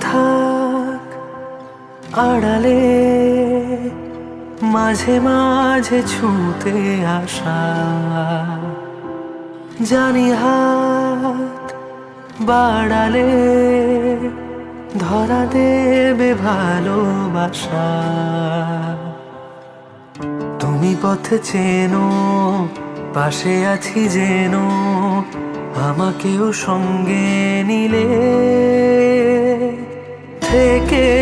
থাক আড়ালে, মাঝে মাঝে ছুঁতে আসা। জানি হাত বাড়ালে, ধরা দেবে ভালোবাসা। তুমি পথ চেনো, পাশে আছি যেন আমাকেও সঙ্গে নিলে থেকে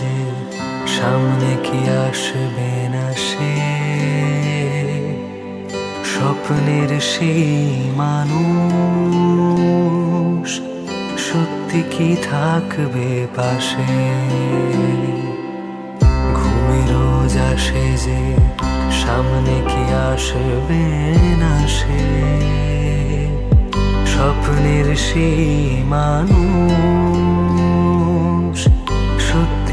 যে সামনে কি আসবে না সে? স্বপ্নের সেই মানুষ সত্যি কি থাকবে পাশে? ঘুমে রোজ আসে যে সামনে কি আসবে না সে? স্বপ্নের সেই মানুষ